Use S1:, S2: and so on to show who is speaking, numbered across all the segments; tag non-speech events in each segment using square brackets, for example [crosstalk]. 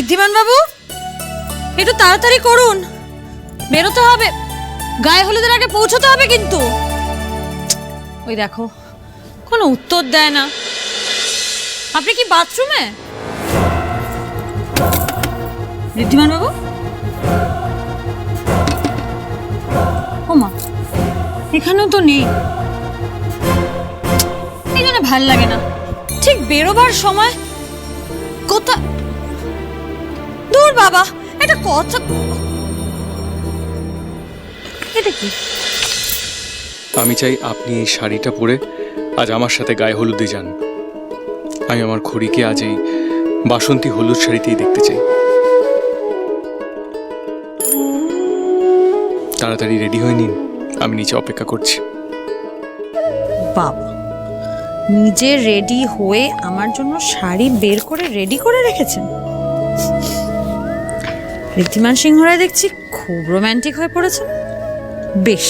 S1: ঋদ্ধিমান বাবু, একটু তাড়াতাড়ি করুন। বেরোতে হবে। গায়ে হলুদের আগে পৌঁছতে হবে কিন্তু। ওই দেখো, কোনো উত্তর দেয় না। আপনি কি বাথরুমে? ঋদ্ধিমান বাবু? ওমা, এখানেও তো নেই। এই ভালো লাগে না। ঠিক বেরোবার সময় কোথা দূর বাবা এটা কথা এটা কি?
S2: আমি চাই আপনি এই শাড়িটা পরে আজ আমার সাথে গায়ে হলুদে যান। আমি আমার খড়িকে আজ এই বাসন্তী হলুদ শাড়িতেই দেখতে চাই। তাড়াতাড়ি রেডি হয়ে নিন আমি নিচে অপেক্ষা করছি।
S1: বাবা নিজে রেডি হয়ে আমার জন্য শাড়ি বের করে রেডি করে রেখেছেন? ঋদ্ধিমান সিংহরায় দেখছি খুব রোম্যান্টিক হয়ে পড়েছেন বেশ।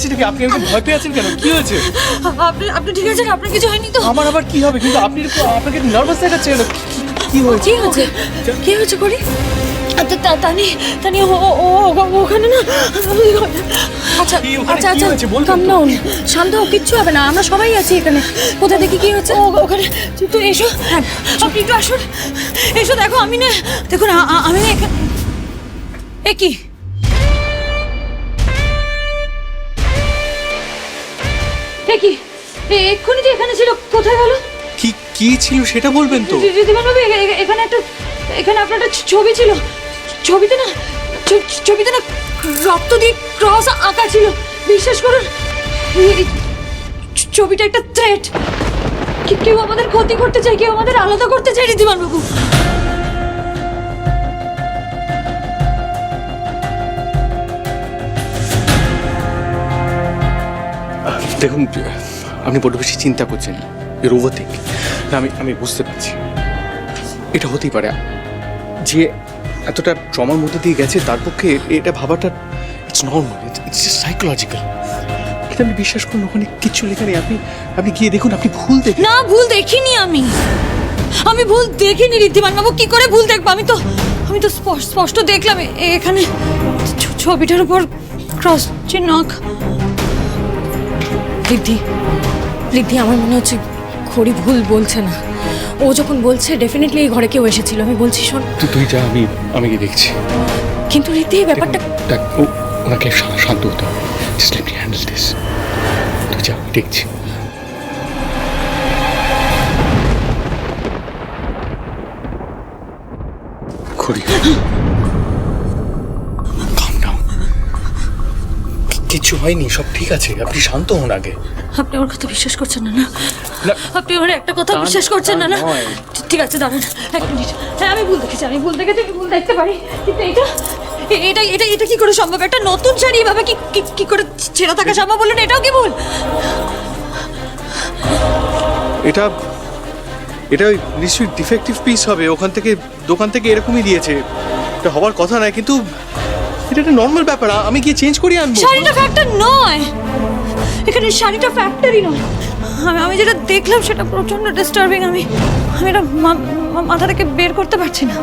S2: হয়েছে নাকি আপনি একটু ভয় পেয়ে আছেন কেন? কি হয়েছে?
S1: আপনি আপনি ঠিক আছেন? আপনার কিছু হয়নি তো?
S2: আমার আবার কি হবে? কিন্তু আপনি আপনাকে নার্ভাস দেখাচ্ছে কেন? কি- কি- কি হয়েছে?
S1: কি হয়েছে? কি হয়েছে করি? তানি তানি ও ও- ও ও- ওখানে না?
S3: আচ্ছা
S2: কি
S3: আচ্ছা আচ্ছা কাম? ডাউন শান্ত হও কিচ্ছু হবে না। আমরা সবাই আছি এখানে। কোথায় দেখি কি হচ্ছে
S1: ও ওখানে। তুই এসো। হ্যাঁ। আপনি একটু আসুন। এসো দেখো আমি না দেখুন আমি না এখানে এ কি? এ কি? এ এক্ষুনি যে এখানে ছিল কোথায় গেল
S2: কি কি ছিল সেটা বলবেন তো?
S1: ঋদ্ধিমান বাবু এখানে একটা এখানে আপনার একটা ছবি ছিল। ছবিতে না ছবিতে না রক্ত দিয়ে ক্রস আঁকা ছিল। বিশ্বাস করুন ছবিটা একটা থ্রেট কেউ আমাদের ক্ষতি করতে চায় কেউ আমাদের আলাদা করতে চায় ঋদ্ধিমান বাবু
S2: দেখুন, আপনি বড্ড বেশি চিন্তা করছেন। এর ওভারথিং আমি আমি বুঝতে পারছি। এটা হতেই পারে। যে এতটা ট্রমার মধ্যে দিয়ে গেছে, তার পক্ষে এটা ভাবাটা ইটস নর্মাল ইটস সাইকোলজিক্যাল কিন্তু আপনি বিশ্বাস করুন, ওখানে কিচ্ছু লেখা নেই। আপনি আপনি গিয়ে দেখুন, আপনি ভুল দেখেন।
S1: না, ভুল দেখিনি আমি। আমি ভুল দেখিনি, ঋদ্ধিমান বাবু। কি করে ভুল দেখব? আমি তো আমি তো স্পষ্ট দেখলাম। এখানে ছবিটার উপর ক্রস চিহ্ন।
S3: রিদ্ধি রিদ্ধি আমার মনে হচ্ছে খড়ি ভুল বলছে না। ও যখন বলছে ডেফিনেটলি এই ঘরে কেউ এসেছিল। আমি বলছি শোন।
S2: তুই যা আমি আমি গিয়ে দেখছি।
S3: কিন্তু রিদ্ধি এই ব্যাপারটা
S2: দেখ ও ওনাকে শান্ত হতে হবে। Just let me handle this তুই যা আমি দেখছি। খড়ি। [gasps] কিচ্ছু হয়নি সব ঠিক আছে আপনি শান্ত হন আগে।
S1: আপনি আমার কথা বিশ্বাস করছেন না না। আপনি আমার একটা কথা বিশ্বাস করছেন না না? ঠিক আছে দাঁড়ান। এক মিনিট। হ্যাঁ আমি ভুল দেখেছি আমি ভুল দেখেছি ভুল দেখতে পারি। কিন্তু এটা এটা এটা এটা কি করে সম্ভব? একটা নতুন শাড়ি এভাবে কি কি- কি করে ছেঁড়া থাকা সম্ভব বলুন? এটাও কি ভুল?
S2: এটা এটা ওই নিশ্চয়ই ডিফেক্টিভ পিস হবে। ওখান থেকে দোকান থেকে এরকমই দিয়েছে। এটা হওয়ার কথা নয় কিন্তু এটা একটা নর্মাল ব্যাপার আমি গিয়ে চেঞ্জ করিয়ে আনব
S1: শাড়িটা ফ্যাক্টর নয় এখানে শাড়িটা ফ্যাক্টরি নয় আমি আমি যেটা দেখলাম সেটা প্রচণ্ড ডিস্টার্বিং আমি আমি এটা মাথা থেকে বের করতে পারছি না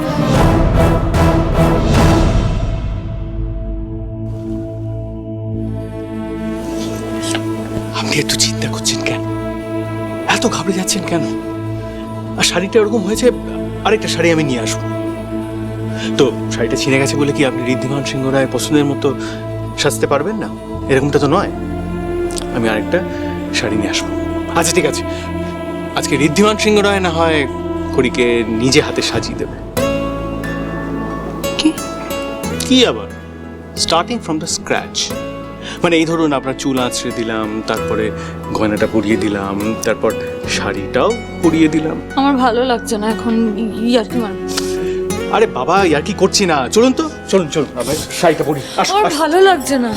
S2: আপনি একটু চিন্তা করছেন কেন এত ঘাবড়ে যাচ্ছেন কেন আর শাড়িটা ওরকম হয়েছে আরেকটা শাড়ি আমি নিয়ে আসব তো শাড়িটা ছিঁড়ে গেছে বলে কি আপনি ঋদ্ধিমান সিংহ রায় পছন্দের মতো সাজতে পারবেন না? এরকমটা তো নয়। আমি আরেকটা শাড়ি নিয়ে আসব। আচ্ছা ঠিক আছে। আজকে ঋদ্ধিমান সিংহ রায় না হয় খড়িকে নিজে হাতে সাজিয়ে দেবে।
S1: কি?
S2: কি আবার? স্টার্টিং ফ্রম দ্য স্ক্র্যাচ মানে এই ধরুন আপনার চুল আঁচড়ে দিলাম তারপরে গয়নাটা পরিয়ে দিলাম তারপর শাড়িটাও পরিয়ে দিলাম।
S4: আমার ভালো লাগছে না এখন ইয়ার কি মার
S2: আরে বাবা ইয়ার কি করছি না? চলুন তো। চলুন চলুন আমরা শাড়িটা পরি। আসুন,
S4: আমার ভালো লাগছে না।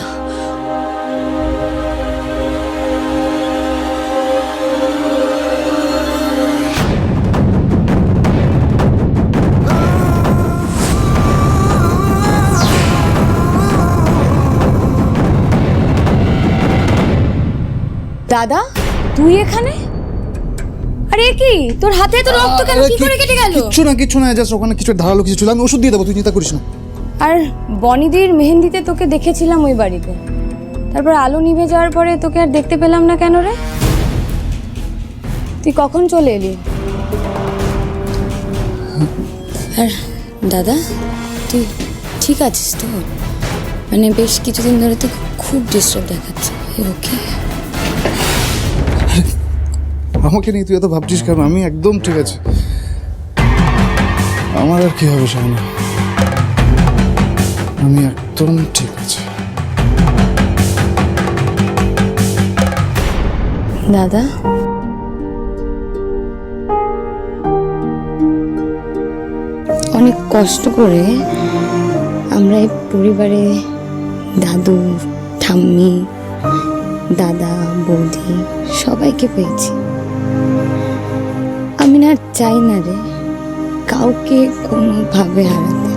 S1: দাদা তুই এখানে? আরে কি? তোর হাতে তো রক্ত কেন? কি করে কেটে গেল?
S5: কিচ্ছু না কিচ্ছু না জাস্ট ওখানে কিছু ধারালো কিছু ছিল। আমি ওষুধ দিয়ে দেবো তুই চিন্তা করিস না।
S1: আর বনিদির মেহেন্দিতে তোকে দেখেছিলাম ওই বাড়িতে। তারপর আলো নিভে যাওয়ার পরে তোকে আর দেখতে পেলাম না কেন রে? তুই কখন চলে এলি?
S6: আর দাদা তুই ঠিক আছিস তো? মানে বেশ কিছুদিন ধরে তো খুব ডিস্টার্ব দেখাচ্ছে। ওকে?
S5: আমাকে নিয়ে তুই এত ভাবছিস কেন? আমি একদম ঠিক আছে। আমার আর কি হবে সামনে আমি একদম ঠিক আছে।
S6: দাদা? অনেক কষ্ট করে আমরা এই পরিবারে দাদু, ঠাম্মি, দাদা, বৌদি সবাইকে পেয়েছি। চাই না রে। কাউকে কোনোভাবে হারাতে।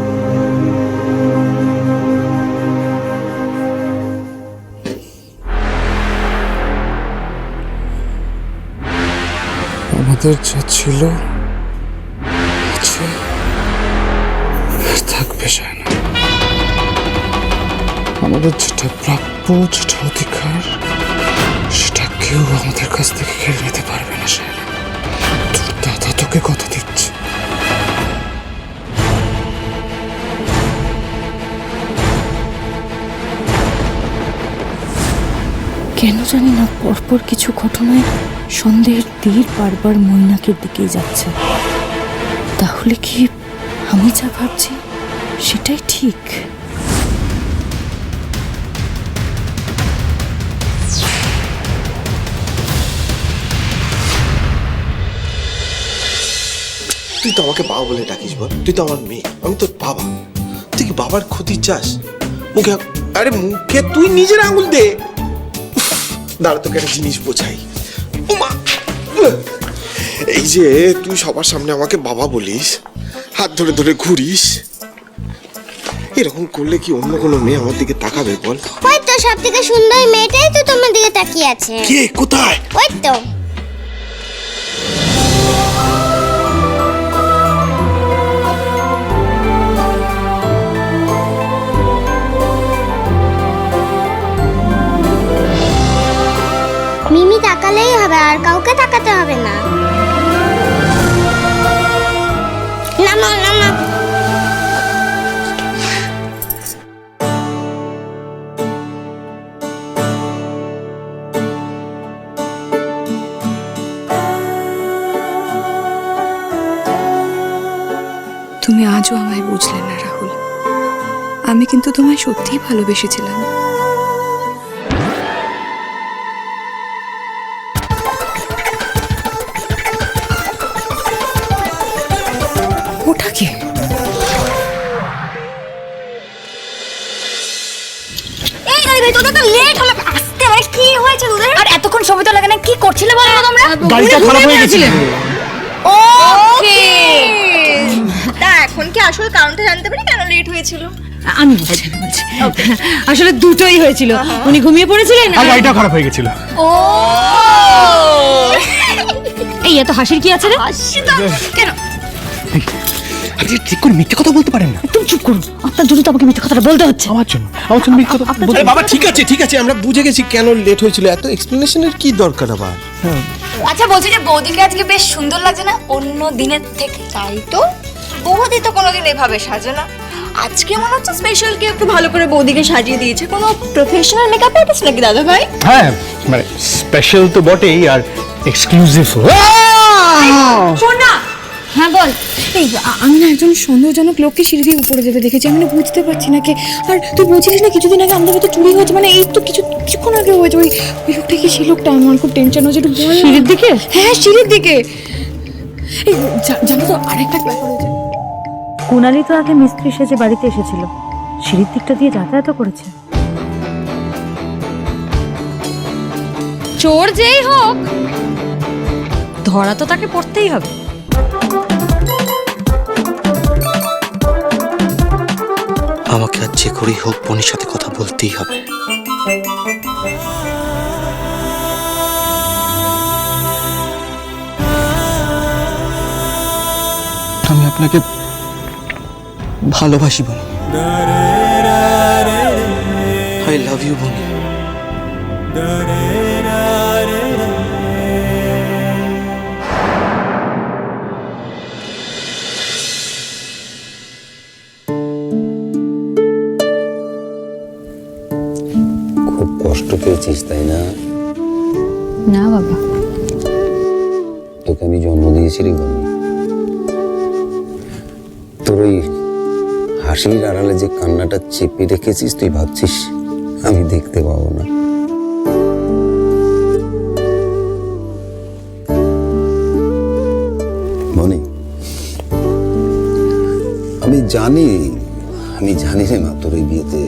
S5: আমাদের যা ছিল থাকবে না। আমাদের যেটা প্রাপ্য, যেটা অধিকার, সেটা কেউ আমাদের কাছ থেকে কেড়ে নিতে পারবে না সে তোকে কথা দিচ্ছে?
S3: কেন জানি না, পরপর কিছু ঘটনায় সন্দেহের তীর বারবার মৈনাকের দিকেই যাচ্ছে। তাহলে কি আমি যা ভাবছি, সেটাই ঠিক?
S7: তুই তো আমাকে বাবা বলে ডাকিস বল। তুই তো আমার মেয়ে আমি তোর বাবা। তুই কি বাবার ক্ষতি চাস? মুখে আরে মুখে তুই নিজের আঙুল দে। দাঁড়া তোকে একটা জিনিস বোঝাই! এই যে তুই সবার সামনে আমাকে বাবা বলিস হাত ধরে ধরে ঘুরিস এরকম করলে কি অন্য কোনো মেয়ে আমার দিকে তাকাবে বল?
S8: ওই তো সব থেকে সুন্দর মেয়েটাই তো তোমার দিকে তাকিয়ে আছে।
S7: কে? কোথায়?
S8: ওই তো। হবে আর কাউকে তাকাতে হবে না।
S9: তুমি আজও আমায় বুঝলে না, রাহুল। আমি কিন্তু তোমায় সত্যিই ভালোবেসেছিলাম।
S1: তোদের তো লেট হলো। আসতে মানে কি হয়েছে তোদের? আর এতক্ষণ সময় তো লাগে না কি করছিলে বলো তোমরা?
S2: গাড়িটা খারাপ হয়ে গেছিল।
S1: ওকে
S4: তা এখন কি আসল কারণটা জানতে পারি কেন লেট হয়েছিল?
S1: আমি বলছি বলছি আসলে দুটোই হয়েছিল। উনি ঘুমিয়ে পড়েছিলেন
S2: আর গাড়িটা খারাপ হয়ে গেছিল।
S1: ও। এই এত হাসির কি আছে রে? কেন?
S2: আপনি ঠিক করে মিথ্যে কথা বলতে পারেন না।
S1: তুমি চুপ করুন। আপনার জন্য তো আমাকে মিথ্যে কথাটা বলতে হচ্ছে।
S2: আমার জন্য আমার জন্য মিথ্যে কথা বলতে
S7: বাবা ঠিক আছে ঠিক আছে আমরা বুঝে গেছি কেন লেট হয়েছিল। এত এক্সপ্লেনেশনের কি দরকার আবার?
S1: আচ্ছা বলছি যে বৌদিকে আজকে বেশ সুন্দর লাগছে না? অন্য দিনের থেকে।
S4: তাই তো? বৌদি তো কোনোদিন এভাবে সাজে না। আজকে মনে হচ্ছে স্পেশাল কেউ একটু ভালো করে বৌদিকে সাজিয়ে দিয়েছে। কোনো প্রফেশনাল মেকআপ আর্টিস্ট নাকি দাদা ভাই
S2: হ্যাঁ মানে স্পেশাল তো বটেই আর এক্সক্লুসিভ
S1: হ্যাঁ বল।
S3: এই আমি না একজন সন্দেহজনক লোককে সিঁড়ি দিয়ে উপরে যেতে দেখেছি। আমি না বুঝতে পারছি না কে। আর তুই বলছিলিস না কিছুদিন আগে আমাদের তো চুরি হয়েছে মানে এই তো কিছু কিছুক্ষণ আগে হয়েছে। ওই ওই লোকটা কি সেই লোকটা? আমার খুব টেনশন হচ্ছে একটু বল।
S1: সিঁড়ির দিকে?
S3: হ্যাঁ সিঁড়ির দিকে। এই জানো তো আরেকটা ব্যাপার হয়েছে।
S10: কুনালি তো আগে মিস্ত্রি সেজে বাড়িতে এসেছিল। সিঁড়ির দিকটা দিয়ে যাতায়াত করেছে।
S1: চোর যেই হোক ধরা তো তাকে পড়তেই হবে।
S7: আমাকে আর যে করেই হোক বোনের সাথে কথা বলতেই হবে। আমি আপনাকে ভালোবাসি বনি। আই লাভ ইউ বনি।
S11: পেয়েছিস তাই না?
S6: না বাবা।
S11: তোকে আমি জন্ম দিয়েছি রে বনি তোর ওই হাসির আড়ালে যে কান্নাটা চেপে রেখেছিস তুই ভাবছিস আমি দেখতে পাবো না। বনি আমি জানি আমি জানি রে মা তোর এই বিয়েতে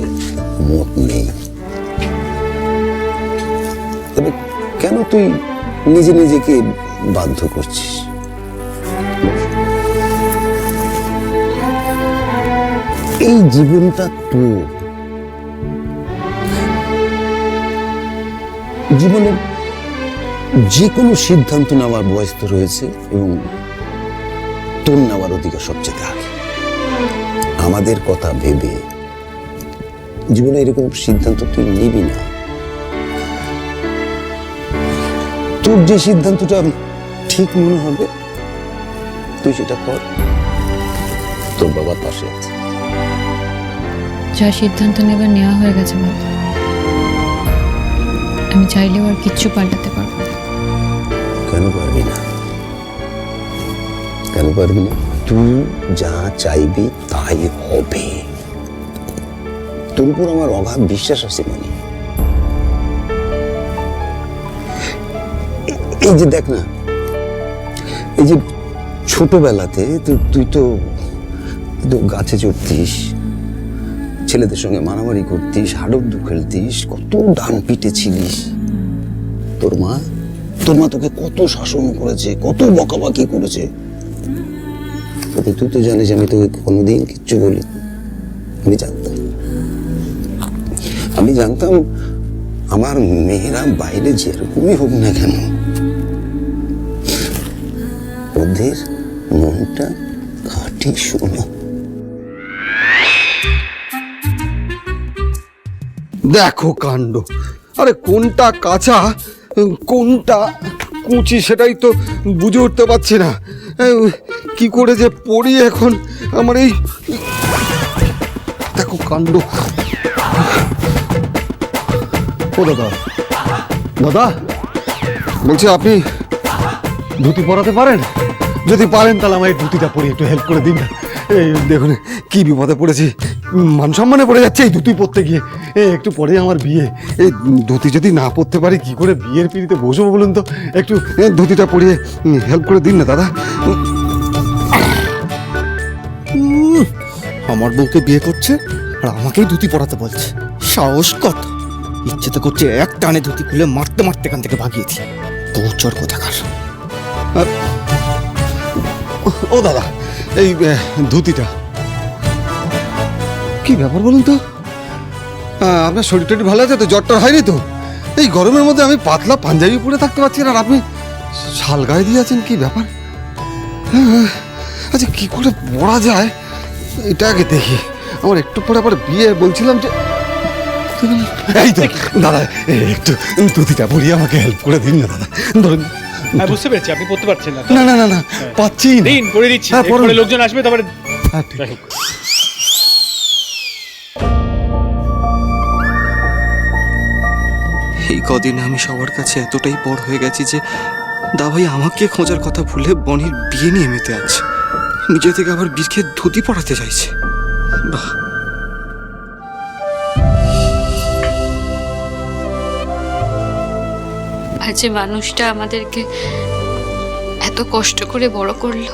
S11: মত নেই। কেন তুই নিজে নিজেকে বাধ্য করছিস? এই জীবনটা তোর। জীবনের যে কোনো সিদ্ধান্ত নেওয়ার বয়স তো রয়েছে এবং তোর নেওয়ার অধিকার সবচেয়ে আগে আমাদের কথা ভেবে জীবনে এরকম সিদ্ধান্ত তুই নিবি না। তোর যে সিদ্ধান্তটা ঠিক মনে হবে তুই সেটা কর। তোর বাবার পাশে আছে।
S6: যা সিদ্ধান্ত নেবার নেওয়া হয়ে গেছে বাবা। আমি চাইলেও আর কিচ্ছু পাল্টাতে পারব না।
S11: কেন পারবি না? কেন পারবি না? তুই যা চাইবি তাই হবে। তোর উপর আমার অগাধ বিশ্বাস আছে মনে। এই যে দেখ না, এই যে ছোটবেলাতে তুই তো তো গাছে চড়তিস, ছেলেদের সঙ্গে মারামারি করতিস, হাডুডু খেলতিস, কত ডান পিটে ছিলিস। তোর মা তোর মা তোকে কত শাসন করেছে, কত বকাবাকি করেছে। তুই তো জানিস, আমি তোকে কোনোদিন কিচ্ছু বলি, আমি জানতাম। আমি জানতাম, আমার মেয়েরা বাইরে যেরকমই হোক না কেন ওদের মনটা খাঁটি শোনা।
S12: দেখো কাণ্ড। আরে কোনটা কাঁচা, কোনটা কুচি সেটাই তো বুঝে উঠতে পারছি না। কি করে যে পড়ি এখন আমার এই দেখো কাণ্ড। ও দাদা দাদা, বলছি আপনি ধুতি পরাতে পারেন? যদি পারেন তাহলে আমার এই ধুতিটা পরে একটু হেল্প করে দিন। না এই দেখুন, কি বিপদে পড়েছি। মান সম্মানে পড়ে যাচ্ছে এই ধুতি পরতে গিয়ে। এই একটু পরে আমার বিয়ে। এই ধুতি যদি না পরতে পারি, কি করে বিয়ের পিড়িতে বসবো বলুন তো? একটু ধুতিটা পরিয়ে হেল্প করে দিন না, দাদা। আমার বউকে বিয়ে করছে, আর আমাকেই ধুতি পরাতে বলছে। সাহস কত? ইচ্ছে তো করছে এক টানে ধুতি খুলে মারতে মারতে এখান থেকে ভাগিয়ে দিই পৌঁছর কোথাকার ও দাদা এই ধুতিটা। কি ব্যাপার বলুন তো? আপনার শরীর টরীর ভালো আছে তো? জ্বর টর হয়নি তো? এই গরমের মধ্যে আমি পাতলা পাঞ্জাবি পরে থাকতে পারছি না আর আপনি শাল গায়ে দিয়ে আছেন কি ব্যাপার? আচ্ছা কি করে পড়া যায়? এটা আগে দেখি। আমার একটু পরে আবার বিয়ে বলছিলাম যে এই তো। দাদা একটু ধুতিটা পরিয়ে আমাকে হেল্প করে দিন না দাদা। ধরুন।
S2: হ্যাঁ বুঝতে পেরেছি আপনি পড়তে পারছেন না।
S12: না না না না পাচ্ছি না।
S2: দিন করে দিচ্ছি।
S12: হ্যাঁ, পড়ুন।
S2: এরপরে লোকজন আসবে তারপরে
S12: হ্যাঁ, ঠিক।
S2: যাই হোক।
S7: এই কদিনে আমি সবার কাছে এতটাই বড় হয়ে গেছি যে দাভাই আমাকে খোঁজার কথা ভুলে বনির বিয়ে নিয়ে মেতে আছে। নিজে থেকে আবার বীরকে ধুতি পড়াতে চাইছে। বাহ।
S13: যে মানুষটা আমাদেরকে এত কষ্ট করে বড় করল,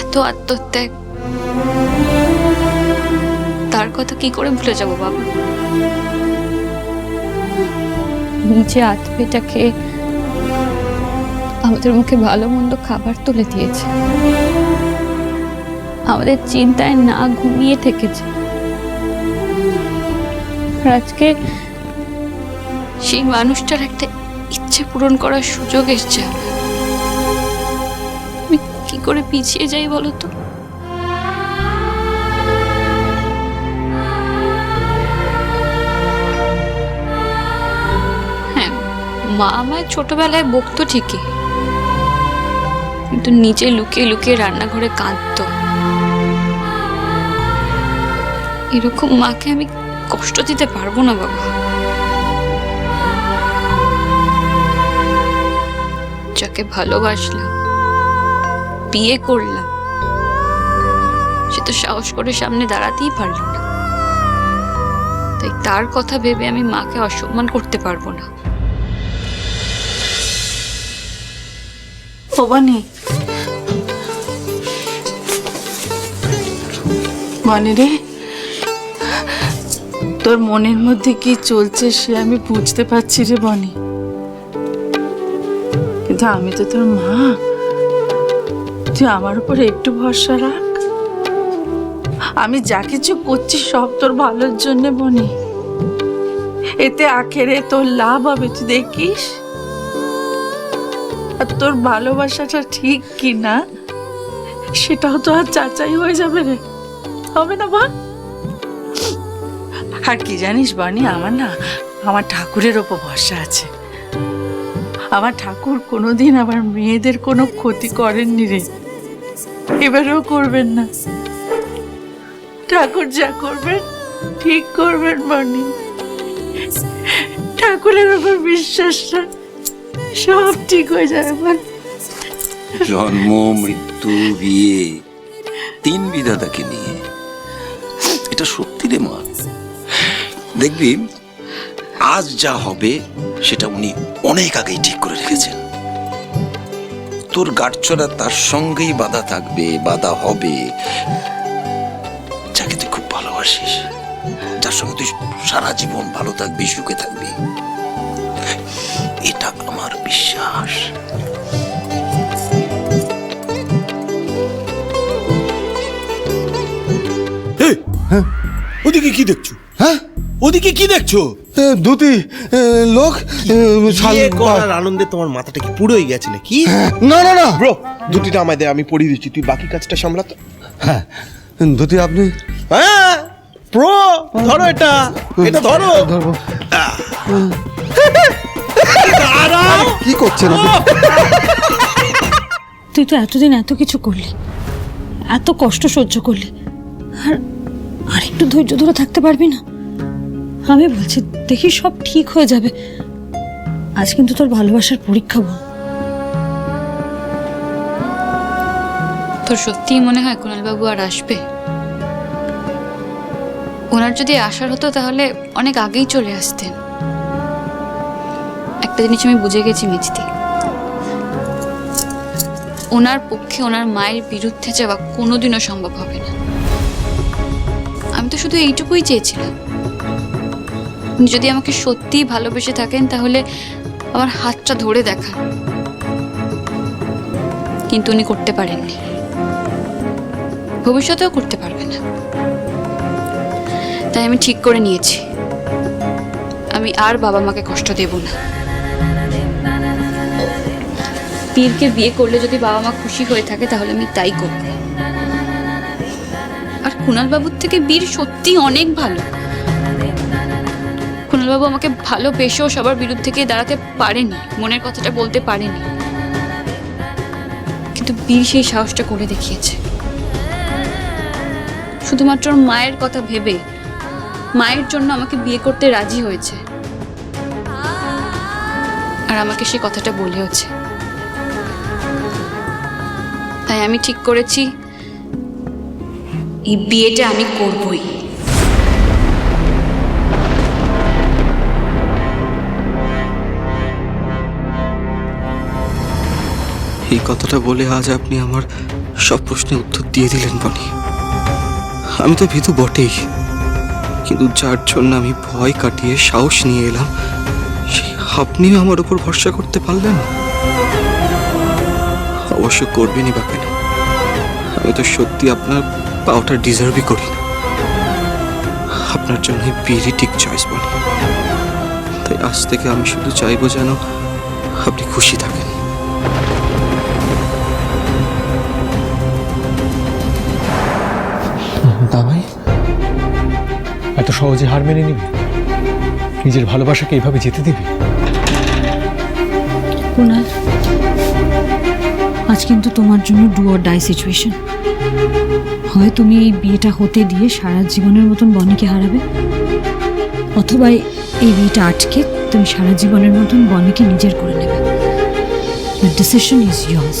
S13: এত আত্মত্যাগ, তার কথা কি করে ভুলে যাব বাবা? নিজে আত্মীয়টাকে আমাদের মুখে ভালো মন্দ খাবার তুলে দিয়েছে। আমাদের চিন্তায় না ঘুমিয়ে থেকেছে। আজকে সেই মানুষটার একটা ইচ্ছে পূরণ করার সুযোগ এসছে। আমি কি করে পিছিয়ে যাই বলো তো? হ্যাঁ মা আমায় ছোটবেলায় বকতো ঠিকই। কিন্তু নিচে লুকিয়ে লুকিয়ে রান্নাঘরে কাঁদতো। এরকম মাকে আমি কষ্ট দিতে পারব না বাবা। যাকে ভালোবাসলাম, বিয়ে করলাম। সে তো সাহস করে সামনে দাঁড়াতেই পারল না। তাই তার কথা ভেবে আমি মাকে অসম্মান করতে পারব না।
S14: ভবানী। মানে রে, তোর মনের মধ্যে কি চলছে সে আমি বুঝতে পারছি রে বনি কিন্তু আমি তো তোর মা। তুই আমার উপর একটু ভরসা রাখ। আমি যা কিছু করছি সব তোর ভালোর জন্য বনি। এতে আখেরে তোর লাভ হবে, তুই দেখিস? আর তোর ভালোবাসাটা ঠিক কি না সেটাও তো আর চাচাই হয়ে যাবে রে। হবে না বল আর কি জানিস বানি, আমার না, আমার ঠাকুরের ওপর ভরসা আছে। আমার ঠাকুর কোনোদিন আমার মেয়েদের কোনো ক্ষতি করেননি রে। এবারেও করবেন না। ঠাকুর যা করবেন, ঠিক করবেন বানি ঠাকুরের ওপর বিশ্বাস সব ঠিক হয়ে যাবে
S11: জন্ম, মৃত্যু, বিয়ে, তিন বিধাতাকে নিয়ে। এটা সত্যি রে মা। দেখবি আজ যা হবে সেটা উনি অনেক আগেই ঠিক করে রেখেছেন। তোর গাঠছড়া তার সঙ্গেই বাধা থাকবে বাধা হবে। যাকে তুই খুব ভালোবাসিস যার সঙ্গে তুই সারা জীবন ভালো থাকবি সুখে থাকবি। এটা আমার বিশ্বাস।
S7: ওদিকে কি দেখছ?
S12: হ্যাঁ?
S7: ওদিকে কি দেখছ?
S12: দুটি লোক
S7: বিয়ে করার আনন্দে তোমার মাথাটা কি পুরোই গেছে নাকি?
S12: না না না।
S7: ব্রো দুটিটা আমায় দে আমি পড়িয়ে দিচ্ছি তুই বাকি কাজটা সামলাতো
S12: হ্যাঁ দুটি আপনি?
S7: হ্যাঁ প্রো ধরো এটা এটা ধরো।
S12: কি করছেন
S1: তুই তো এতদিন এত কিছু করলি এত কষ্ট সহ্য করলি আর আর একটু ধৈর্য ধরে থাকতে পারবি না? আমি বলছি দেখি সব ঠিক হয়ে যাবে। আজ কিন্তু তোর ভালোবাসার পরীক্ষা বল।
S13: তোর সত্যিই মনে হয় কুণালবাবু আর আসবে? ওনার যদি আসার হতো তাহলে অনেক আগেই চলে আসতেন। একটা জিনিস আমি বুঝে গেছি মিচতি ওনার পক্ষে ওনার মায়ের বিরুদ্ধে যাওয়া কোনোদিনও সম্ভব হবে না। আমি তো শুধু এইটুকুই চেয়েছিলাম। উনি যদি আমাকে সত্যিই ভালোবেসে থাকেন, তাহলে আমার হাতটা ধরে দেখা। কিন্তু উনি করতে পারেননি। ভবিষ্যতেও করতে পারবে না। তাই আমি ঠিক করে নিয়েছি। আমি আর বাবা মাকে কষ্ট দেব না। পীরকে বিয়ে করলে যদি বাবা মা খুশি হয়ে থাকে, তাহলে আমি তাই করব। আর কুণাল বাবুর থেকে বীর সত্যি অনেক ভালো। কুণালবাবু আমাকে ভালোবেসেও সবার বিরুদ্ধে গিয়ে দাঁড়াতে পারেনি, মনের কথাটা বলতে পারেনি। কিন্তু বীর সেই সাহসটা করে দেখিয়েছে। শুধুমাত্র মায়ের কথা ভেবে, মায়ের জন্য আমাকে বিয়ে করতে রাজি হয়েছে। আর আমাকে সে কথাটা বলেওছে। তাই আমি ঠিক করেছি, এই বিয়েটা আমি করবই।
S15: এই কথাটা বলে আজ আপনি আমার সব প্রশ্নের উত্তর দিয়ে দিলেন, বনি। আমি তো ভীতু বটেই, কিন্তু যার জন্য আমি ভয় কাটিয়ে সাহস নিয়ে এলাম আপনিও আমার উপর ভরসা করতে পারলেন? অবশ্য করবেনই বা কেন? আমি তো সত্যি আপনার পাওয়াটা ডিজার্ভই করি না। আপনার জন্য বিয়েরই ঠিক চয়েস বনি। তাই আজ থেকে আমি শুধু চাইব যেন আপনি খুশি থাকেন।
S2: সহজে হার মেনে নিবি? নিজের ভালোবাসাকে এইভাবে যেতে দিবি?
S1: কুনাল, আজ কিন্তু তোমার জন্য ডু অর ডাই সিচুয়েশন হয় তুমি এই বিয়েটা হতে দিয়ে সারা জীবনের মতন বনিকে হারাবে, অথবা এই বিয়েটা আটকে তুমি সারা জীবনের মতন বনিকে নিজের করে নেবে। The decision is years